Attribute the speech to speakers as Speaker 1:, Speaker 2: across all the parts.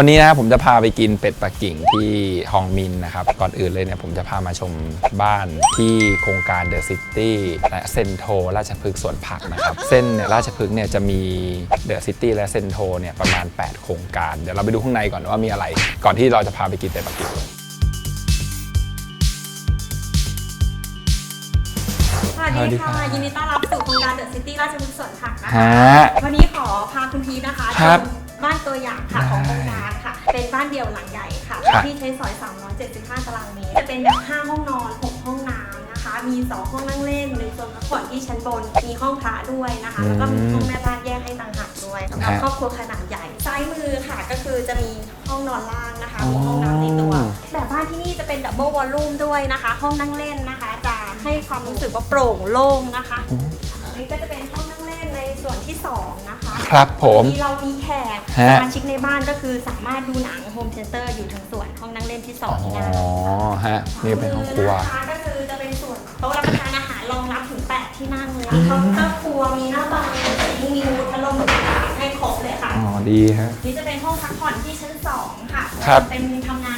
Speaker 1: วันนี้นะครับผมจะพาไปกินเป็ดปักกิ่งที่ฮองมินนะครับ ก่อนอื่นเลยเนี่ยผมจะพามาชมบ้านที่โครงการเดอะซิตี้และเซนโทราชพฤกษ์สวนผักนะครับ เส้นเนี่ยราชพฤกษ์เนี่ยจะมีเดอะซิตี้และเซนโทเนี่ยประมาณ 8 โครงการ เดี๋ยวเราไปดูข้างในก่อนว่ามีอะไร ก่อนที่เราจะพาไปกินเป็ดปักกิ่ง
Speaker 2: สวัส
Speaker 1: สวัสดี
Speaker 2: ดี
Speaker 1: ครับ
Speaker 2: ค่ะ ยินดีต้อนรับสู่โครงการเดอะซิตี้ราชพฤกษ์สวนผักนะ
Speaker 1: ฮ
Speaker 2: คะะวันนี้ขอพาคุณพีชนะคะ
Speaker 1: ครับ
Speaker 2: ชมบ้านตัวอย่างค่ะ
Speaker 1: ได้
Speaker 2: ของโครงการค่ะ เป็นบ้านเดี่ยวหลังใหญ่ค่ะ
Speaker 1: ครับ
Speaker 2: ที่ใช้สอย 375 ตารางเมตร จะเป็นแบบ 5 ห้องนอน 6 ห้องน้ำนะคะ มี 2 ห้องนั่งเล่นหนึ่งส่วนพักผ่อนที่ชั้นบน มีห้องพระด้วยนะคะ แล้วก็มีห้องแม่บ้านแยกให้ต่างหากด้วยสำหรับ
Speaker 1: ฮะ
Speaker 2: ครอบครัวขนาดใหญ่ ซ้ายมือค่ะก็คือจะมีห้องนอนล่างนะคะมีห้องน้ำในตัว
Speaker 1: อ๋อ
Speaker 2: แบบบ้านที่นี่จะเป็นดับเบิลวอลลุ่มด้วยนะคะ ห้องนั่งเล่นนะคะ จะให้ความรู้สึกว่าโปร่งโล่งนะคะ อันนี้ก็จะเป็นห้องนั่งเล่นใน ส่วนที่สองนะคะ
Speaker 1: ครับผม
Speaker 2: ที่เรามีแขก
Speaker 1: ฮะ
Speaker 2: สมาชิกในบ้านก็คือสามารถดูหนังโฮมเทเตอร์อยู่ทั้งส่วนห้องนั่งเล่นที่สอง
Speaker 1: อ๋อ
Speaker 2: ได้
Speaker 1: ฮะนี่เป็นห้องครัว
Speaker 2: นะคะก็คือจะเป็นส่วนโต๊ะรับประทานอาหารรองรับถึง 8 ที่นั่งเลยมีเคาน์เตอร์ครัวมีหน้าต่างมีมีมูพัดลมต่างๆให้ครบเลยค่ะ
Speaker 1: อ๋อ ดีฮะ
Speaker 2: นี่จะเป็นห้องพักผ่อนที่ชั้น2ค่ะ
Speaker 1: ครับ
Speaker 2: เป็นทำงาน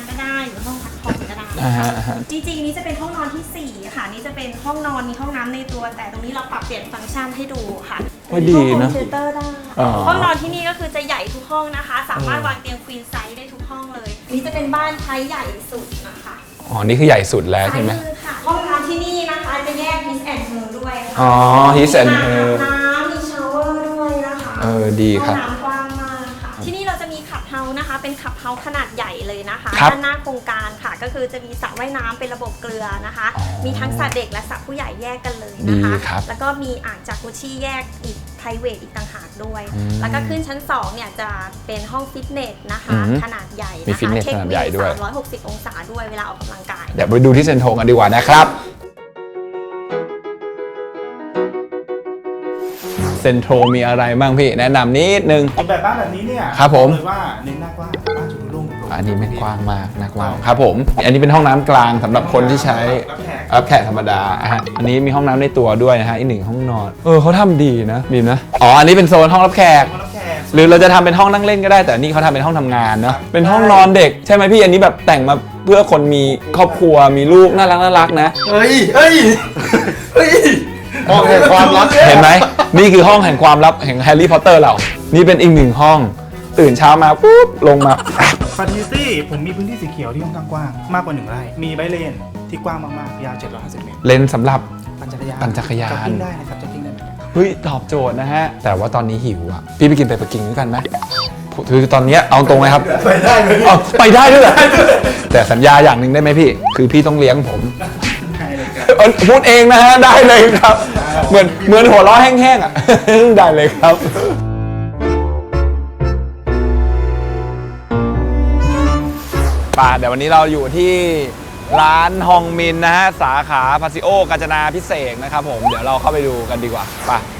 Speaker 2: จริงๆ นี่จะเป็นห้องนอนที่ 4 ค่ะ นี่จะเป็นห้องนอนมีห้องน้ำในตัว แต่ตรงนี้เราปรับเปลี่ยนฟังก์ชันให้ดูค่ะ
Speaker 1: ว่าดีนะ
Speaker 2: เทเตอร์ได้
Speaker 1: อ๋อ
Speaker 2: ห้องนอนที่นี่ก็คือจะใหญ่ทุกห้องนะคะ สามารถวางเตียงควีนไซส์ได้ทุกห้องเลย นี่จะเป็นบ้านไทยใหญ่สุดนะคะ
Speaker 1: อ๋อ นี่คือใหญ่สุดแล้วใช่ไหม
Speaker 2: ซ้ายมือค่ะห้องน้ำที่นี่นะคะจะแยก his and her ด้วยค่ะ
Speaker 1: อ๋อ his and her
Speaker 2: มีน้ำมีชาวเวอร์ด้วยนะคะ
Speaker 1: เออ ดีครับ
Speaker 2: เฮาส์นะคะเป็นขับเฮาส์ขนาดใหญ่เลยนะคะ
Speaker 1: ครับ
Speaker 2: ด้านหน้าโครงการค่ะ ก็คือจะมีสระว่ายน้ำเป็นระบบเกลือนะคะ
Speaker 1: อ๋อ
Speaker 2: มีทั้งสระเด็กและสระผู้ใหญ่แยกกันเลย
Speaker 1: ดี
Speaker 2: นะคะ
Speaker 1: ครับ
Speaker 2: แล้วก็มีอ่างจากกุชี่แยกอีก p r i v a t อีกต่างหากด้วย
Speaker 1: อืม
Speaker 2: แล้วก็ขึ้นชั้น2เนี่ยจะเป็นห้องฟิตเนสนะคะ
Speaker 1: อืม
Speaker 2: ขนาดใหญ่
Speaker 1: มี
Speaker 2: นะคะ
Speaker 1: ฟิตเนสขนาดใหญ่ด้วย
Speaker 2: เทคนิค360 องศาด้วยเวลาออกกำลังกาย
Speaker 1: เดี๋ยวไปดูที่เซนโทกันดีกว่านะครับ เซนโทรมีอะไรบ้างพี่ แนะนำนิดนึง
Speaker 3: ออกแบบบ้านแบบนี้เนี่ย
Speaker 1: ครับผม
Speaker 3: เลยว่าเน้นหน้ากว้างบ้านจุดโล่งโปร่ง
Speaker 1: อันนี้ไม่กว้างมากนะกว้างครับผม อันนี้เป็นห้องน้ำกลางสำหรับคนที่ใช้
Speaker 3: รับแขก
Speaker 1: รับแขกธรรมดาอะฮะอันนี้มีห้องน้ำในตัวด้วยนะฮะอีกหนึ่งห้องนอน เออเขาทำดีนะบีมนะ อ๋อ อันนี้เป็นโซนห้องรับแขก
Speaker 3: มารับแขก
Speaker 1: หรือเราจะทำเป็นห้องนั่งเล่นก็ได้ แต่นี่เขาทำเป็นห้องทำงานเนาะ เป็นห้องนอนเด็กใช่ไหมพี่ อันนี้แบบแต่งมาเพื่อคนมีครอบครัวมีลูกน่ารักน่ารักนะ
Speaker 3: เฮ้ย เฮ้ย เฮ้ย มองเห็นความรัก
Speaker 1: เห็นไหมนี่คือห้องแห่งความลับแห่งแฮร์รี่พอตเตอร์เรานี่เป็นอีกหนึ่งห้อง ตื่นเช้ามาปุ๊บลงมา
Speaker 3: ฟาทิตี้ผมมีพื้นที่สีเขียวที่ค่อนข้างกว้างมากกว่าหนึ่งไร่มีไบค์เลนที่กว้างมากๆยาว 750 เมตร
Speaker 1: เลนส์สำหรับ
Speaker 3: ปั่นจักรยาน
Speaker 1: ปั่นจักรยาน
Speaker 3: จ็อกกิ้งได้นะครับจ็อกกิ้งได้เหมือนกัน
Speaker 1: เฮ้ยตอบโจทย์นะฮะ แต่ว่าตอนนี้หิวอะ พี่ไปกินไปปักกิ่งด้วยกันไหมคือตอนเนี้ยเอาตรงเลยครับ
Speaker 3: ไปได้เลย
Speaker 1: เอาไปได้ด้วยเหรอแต่สัญญาอย่างหนึ่งได้ไหมพี่ คือพี่ต้องเลี้ยงผม
Speaker 3: ได้ เลยครับ
Speaker 1: เอ้ยพูดเองนะฮะได้เลยครับ เหมือนเหมือนหัวเราะแห้งๆอะ ได้เลยครับ ป่าเดี๋ยววันนี้เราอยู่ที่ร้านฮองมินนะฮะ สาขาพาซิโอกาญจนาพิเศษนะครับผม เดี๋ยวเราเข้าไปดูกันดีกว่าไป่ะ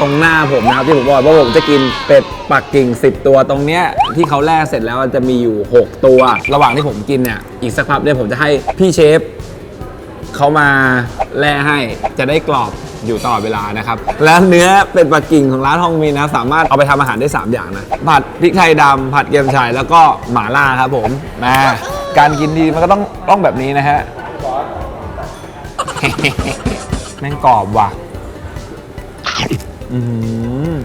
Speaker 1: ตรงหน้าผมนะครับที่ผมบอกว่าผมจะกินเป็ดปักกิ่ง 10 ตัวตรงเนี้ยที่เขาแล่เสร็จแล้วจะมีอยู่ 6 ตัว ระหว่างที่ผมกินเนี่ยอีกสักพักเนี่ยผมจะให้พี่เชฟเขามาแล่ให้จะได้กรอบอยู่ตลอดเวลานะครับ และเนื้อเป็ดปักกิ่งของร้านฮองมีนะ สามารถเอาไปทำอาหารได้ 3 อย่างนะ ผัดพริกไทยดำผัดเกี๊ยวฉ่ายแล้วก็หม่าล่าครับผมมาการกินดีมันก็ต้องต้องแบบนี้นะฮะแม่งกรอบว่ะ อืม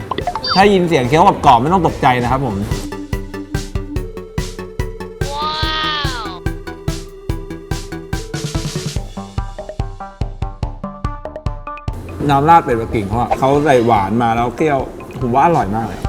Speaker 1: ถ้ายินเสียงเคี้ยวกรอบๆไม่ต้องตกใจนะครับผม น้ำราดเป็ดปักกิ่งเขาอะเขาใส่หวานมาแล้วเคี่ยวผมว่าอร่อยมากเลย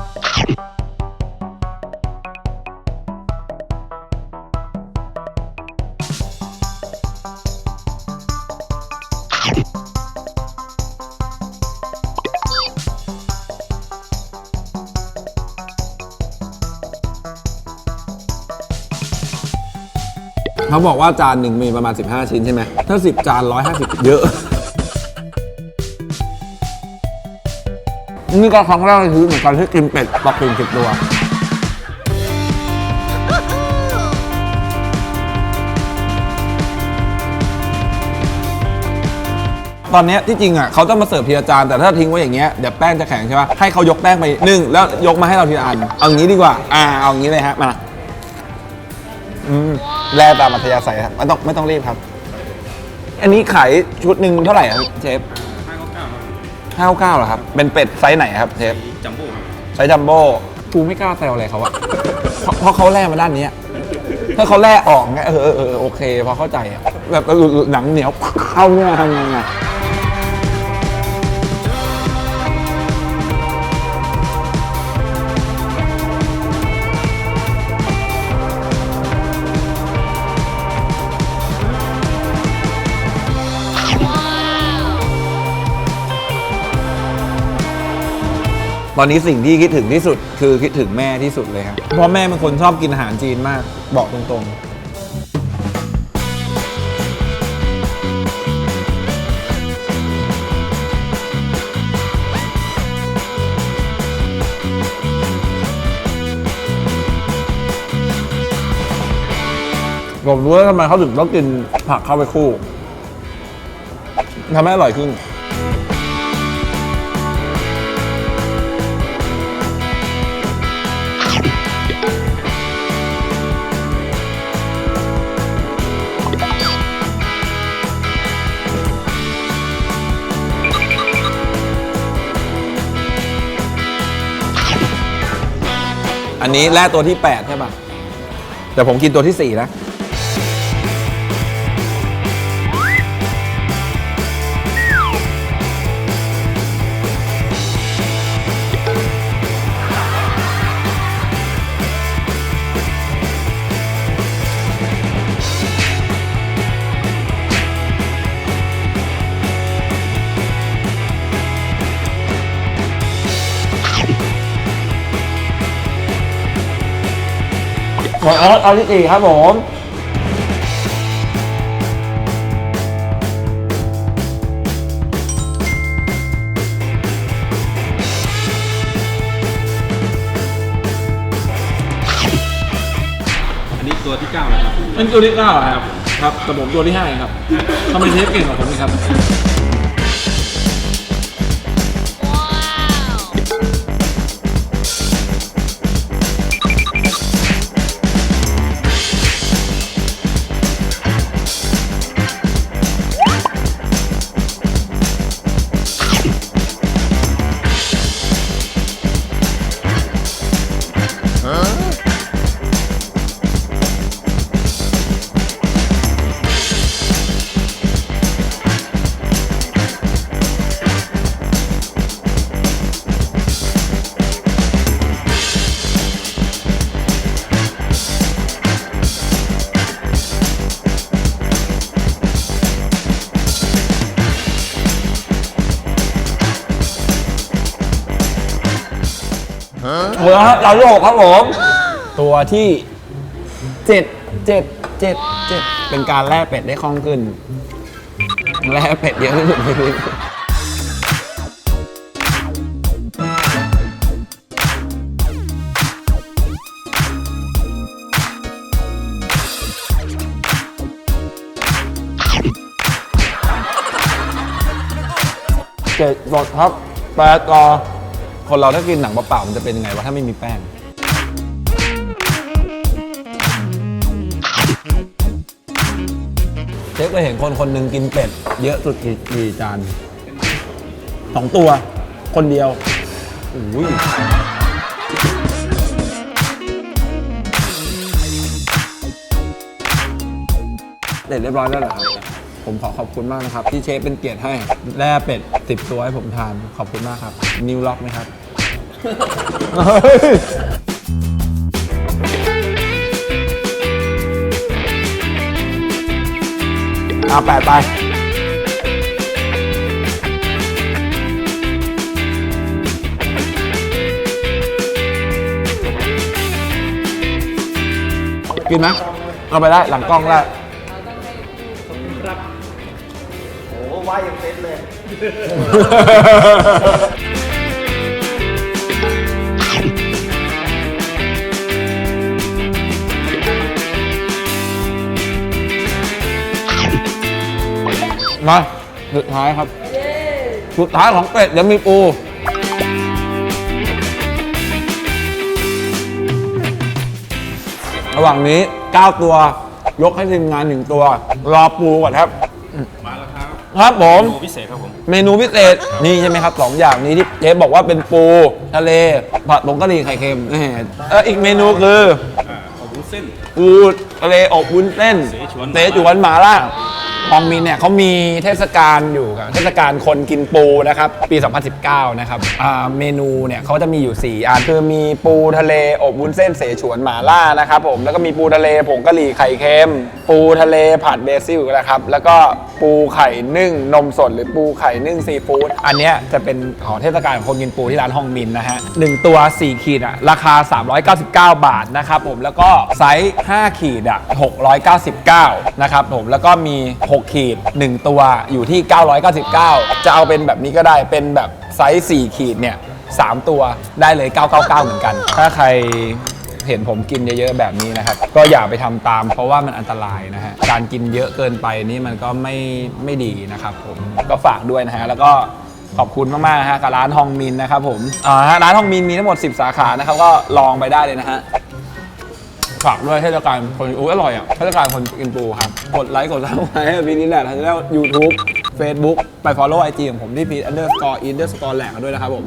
Speaker 1: เขาบอกว่าจานหนึ่งมีประมาณ 15 ชิ้นใช่ไหมถ้า 10 จาน 150 เยอะ นี่ก็ครั้งแรกในชีวิตเหมือนกันที่กินเป็ดปักกิ่งสิบตัว ตอนเนี้ยที่จริงอะเขาต้องมาเสิร์ฟทีละจานแต่ถ้าทิ้งไว้อย่างเงี้ยเดี๋ยวแป้งจะแข็งใช่ปะให้เขายกแป้งไปนึ่งแล้วยกมาให้เราทีละอันเอางี้ดีกว่า อ่าเอางี้เลยฮะมาอืม แลตามอัธยาศัยครับไม่ต้องไม่ต้องรีบครับ อันนี้ขายชุดหนึ่งเท่าไหร่ครับเชฟห้าเก้าเหรอครับ เป็นเป็ดไซส์ไหนครับเชฟ
Speaker 4: จัมโบ้ครับ
Speaker 1: ไซส์จัมโบ้กูไม่กล้าแซวอะไรเขาอะเพราะเพราะเขาแล่มาด้านเนี้ยถ้าเขาแล่ออกเงี้ยเออเออเออโอเคพอเข้าใจอะแบบหนังเหนียวเข้าเนี่ยทำไงอะ ตอนนี้สิ่งที่คิดถึงที่สุด คือคิดถึงแม่ที่สุดเลยครับเพราะแม่เป็นคนชอบกินอาหารจีนมาก บอกตรงๆผมรู้แล้วทำไมเขาถึงต้องกินผักเข้าไปคู่ทำให้อร่อยขึ้น นนี้แร่ตัวที่ 8 ใช่ป่ะ แต่ผมกินตัวที่ 4 นะ เอาเอาที่สี่ครับผม
Speaker 4: อันนี้ตัวที่เก้าแล้วครับ
Speaker 1: เป็นตัวที่เก้าครับ ครับ แต่ผมตัวที่ห้าเองครับทำไมเชฟเก่งกว่าผมอีกครับ หัวครับเราโลกครับผม ตัวที่เจ็ดเจ็ดเจ็ดเจ็ดเป็นการแล่เป็ดได้คล่องขึ้น แล่เป็ดเยอะที่สุดในชีวิตเจ็ดสดครับแปดต่อ คนเราถ้ากินหนังเปล่าๆมันจะเป็นยังไงวะถ้าไม่มีแป้งเชฟเคยเห็นคนคนหนึ่งกินเป็ด เยอะสุดกี่กี่จานสองตัว คนเดียวอุ้ยเสร็จเรียบร้อยแล้วเหรอครับ ผมขอขอบคุณมากนะครับ ที่เชฟเป็นเกียรติให้แล่เป็ดสิบตัวให้ผมทาน ขอบคุณมากครับ นิวล็อกไหมครับ เอาแปดไป กินไหมเอาไปได้ หลังกล้องได้
Speaker 3: โอ้ว่ายังเซ็ตเลย
Speaker 1: มาสุดท้ายครับ สุดท้ายของเป็ดยังมีปู ระหว่างนี้ 9 ตัว ยกให้ทีมงานหนึ่งตัว รอปูก่อนครับ
Speaker 4: มาแล้วครับ
Speaker 1: ครับผม
Speaker 4: โพิเศษครับผม
Speaker 1: เมนูพิเศษนี่ใช่ไหมครับสองอย่างนี้ที่เจ๊บอกว่าเป็นปูทะเลผัดผงกะหรี่ไข่เค็มแหมเอออีกเมนูคือ
Speaker 4: อ่าขอบคุณเส้น
Speaker 1: ปูทะเลอบวุ้นเส้น
Speaker 4: เสฉวน
Speaker 1: เสฉวนหมาล่า ฮองมินเนี่ยเขามีเทศกาลอยู่ครับเทศกาลคนกินปูนะครับปี 2019 นะครับอ่าเมนูเนี่ยเขาจะมีอยู่4อันคือมีปูทะเลอบวุ้นเส้นเสฉวนหมาล่านะครับผมแล้วก็มีปูทะเลผงกะหรี่ไข่เค็ม ปูทะเลผัดเบซิลนะครับแล้วก็ปูไข่นึ่งนมสดหรือปูไข่นึ่งซีฟู้ดอันเนี้ยจะเป็นของเทศกาลของคนกินปูที่ร้านฮองมินนะฮะหนึ่งตัว 4 ขีดอะราคา 399 บาทนะครับผมแล้วก็ไซส์5ขีดอะ699 นะครับผมแล้วก็มี 6ขีด 1 ตัวอยู่ที่ 999 จะเอาเป็นแบบนี้ก็ได้เป็นแบบไซส์4ขีดเนี่ย3ตัวได้เลย 999 เหมือนกัน ถ้าใครเห็นผมกินเยอะๆแบบนี้นะครับ ก็อย่าไปทำตามเพราะว่ามันอันตรายนะฮะ การกินเยอะเกินไปนี่มันก็ไม่ไม่ดีนะครับผมก็ฝากด้วยนะฮะ แล้วก็ขอบคุณมากๆนะฮะกับร้านฮองมินนะครับผมอ่าร้านฮองมินมีทั้งหมด 10 สาขานะครับ ก็ลองไปได้เลยนะฮะ ฝากด้วยเทศกาลคนอู้อร่อยอะเทศกาลคนกินปูครับ กดไลค์กดซับสไครต์ให้พีนี้แหละทางแล้วยูทูบเฟซบุ๊กไปฟอลโล่ไอจีของผมที่พีทอันเดอร์สกอร์อินเดอร์สกอร์แหลกด้วยนะครับผม